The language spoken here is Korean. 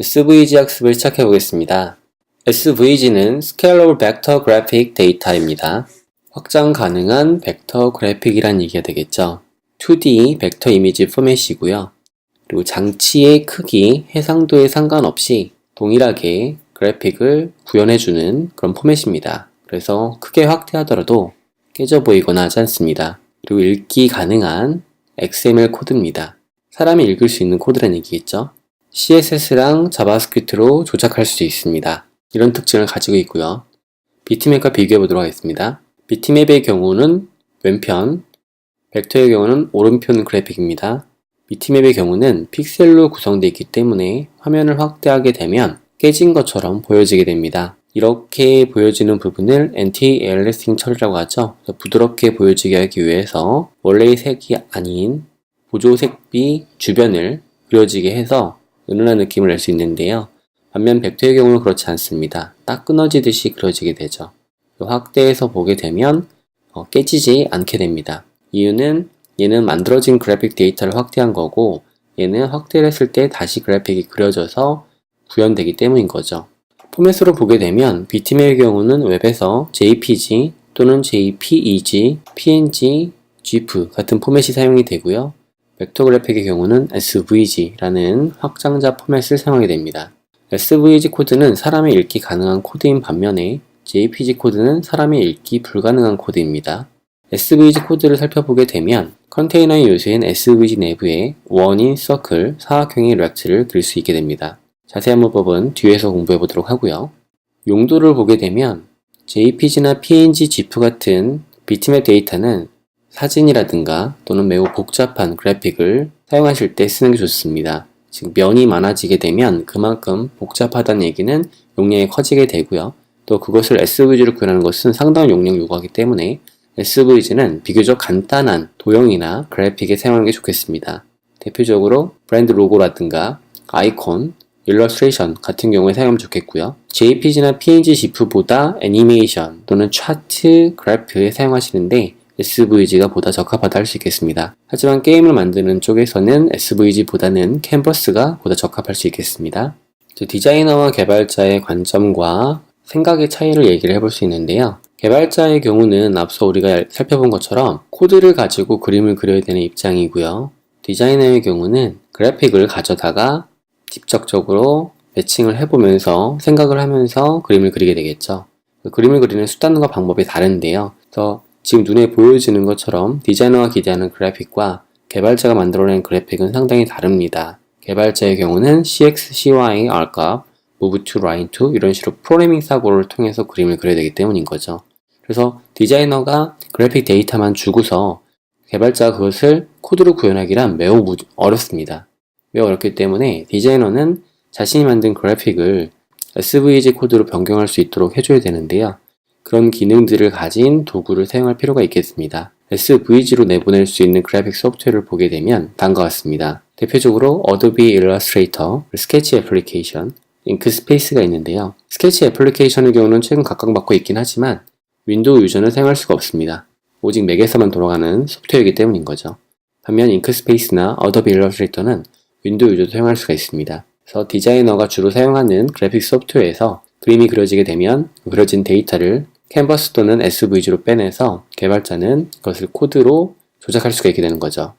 SVG 학습을 시작해 보겠습니다. SVG는 Scalable Vector Graphic Data입니다. 확장 가능한 벡터 그래픽이란 얘기가 되겠죠. 2D 벡터 이미지 포맷이고요. 그리고 장치의 크기, 해상도에 상관없이 동일하게 그래픽을 구현해주는 그런 포맷입니다. 그래서 크게 확대하더라도 깨져 보이거나 하지 않습니다. 그리고 읽기 가능한 XML 코드입니다. 사람이 읽을 수 있는 코드란 얘기겠죠. CSS랑 자바스크립트로 조작할 수 있습니다. 이런 특징을 가지고 있고요. 비트맵과 비교해 보도록 하겠습니다. 비트맵의 경우는 왼편, 벡터의 경우는 오른편 그래픽입니다. 비트맵의 경우는 픽셀로 구성되어 있기 때문에 화면을 확대하게 되면 깨진 것처럼 보여지게 됩니다. 이렇게 보여지는 부분을 anti-aliasing 처리라고 하죠. 부드럽게 보여지게 하기 위해서 원래의 색이 아닌 보조색비 주변을 그려지게 해서 은은한 느낌을 낼 수 있는데요. 반면 벡터의 경우는 그렇지 않습니다. 딱 끊어지듯이 그려지게 되죠. 확대해서 보게 되면 어, 깨지지 않게 됩니다. 이유는 얘는 만들어진 그래픽 데이터를 확대한 거고 얘는 확대를 했을 때 다시 그래픽이 그려져서 구현되기 때문인 거죠. 포맷으로 보게 되면 비트맵의 경우는 웹에서 JPG 또는 JPEG, PNG, GIF 같은 포맷이 사용이 되고요. 벡터 그래픽의 경우는 SVG라는 확장자 포맷을 사용하게 됩니다. SVG 코드는 사람이 읽기 가능한 코드인 반면에 JPG 코드는 사람이 읽기 불가능한 코드입니다. SVG 코드를 살펴보게 되면 컨테이너의 요소인 SVG 내부에 원인 서클, 사각형의 렉트를 그릴 수 있게 됩니다. 자세한 문법은 뒤에서 공부해 보도록 하고요. 용도를 보게 되면 JPG나 PNG, GIF 같은 비트맵 데이터는 사진이라든가 또는 매우 복잡한 그래픽을 사용하실 때 쓰는 게 좋습니다. 즉 면이 많아지게 되면 그만큼 복잡하다는 얘기는 용량이 커지게 되고요. 또 그것을 SVG로 구현하는 것은 상당한 용량 요구하기 때문에 SVG는 비교적 간단한 도형이나 그래픽에 사용하는 게 좋겠습니다. 대표적으로 브랜드 로고라든가 아이콘, 일러스트레이션 같은 경우에 사용하면 좋겠고요. JPG나 PNG GIF보다 애니메이션 또는 차트 그래프에 사용하시는데 SVG가 보다 적합하다 할 수 있겠습니다. 하지만 게임을 만드는 쪽에서는 SVG보다는 캔버스가 보다 적합할 수 있겠습니다. 디자이너와 개발자의 관점과 생각의 차이를 얘기를 해볼 수 있는데요. 개발자의 경우는 앞서 우리가 살펴본 것처럼 코드를 가지고 그림을 그려야 되는 입장이고요. 디자이너의 경우는 그래픽을 가져다가 직접적으로 매칭을 해보면서 생각을 하면서 그림을 그리게 되겠죠. 그림을 그리는 수단과 방법이 다른데요. 그래서 지금 눈에 보여지는 것처럼 디자이너가 기대하는 그래픽과 개발자가 만들어낸 그래픽은 상당히 다릅니다. 개발자의 경우는 CX, CY, R값, Move to Line to 이런 식으로 프로그래밍 사고를 통해서 그림을 그려야 되기 때문인 거죠. 그래서 디자이너가 그래픽 데이터만 주고서 개발자가 그것을 코드로 구현하기란 매우 어렵습니다. 매우 어렵기 때문에 디자이너는 자신이 만든 그래픽을 SVG 코드로 변경할 수 있도록 해줘야 되는데요. 그런 기능들을 가진 도구를 사용할 필요가 있겠습니다. SVG로 내보낼 수 있는 그래픽 소프트웨어를 보게 되면 다음과 같습니다. 대표적으로 Adobe Illustrator, 스케치 애플리케이션, 잉크 스페이스가 있는데요. 스케치 애플리케이션의 경우는 최근 각광받고 있긴 하지만 윈도우 유저는 사용할 수가 없습니다. 오직 맥에서만 돌아가는 소프트웨어이기 때문인 거죠. 반면 잉크 스페이스나 Adobe Illustrator는 윈도우 유저도 사용할 수가 있습니다. 그래서 디자이너가 주로 사용하는 그래픽 소프트웨어에서 그림이 그려지게 되면 그려진 데이터를 캔버스 또는 SVG로 빼내서 개발자는 그것을 코드로 조작할 수가 있게 되는 거죠.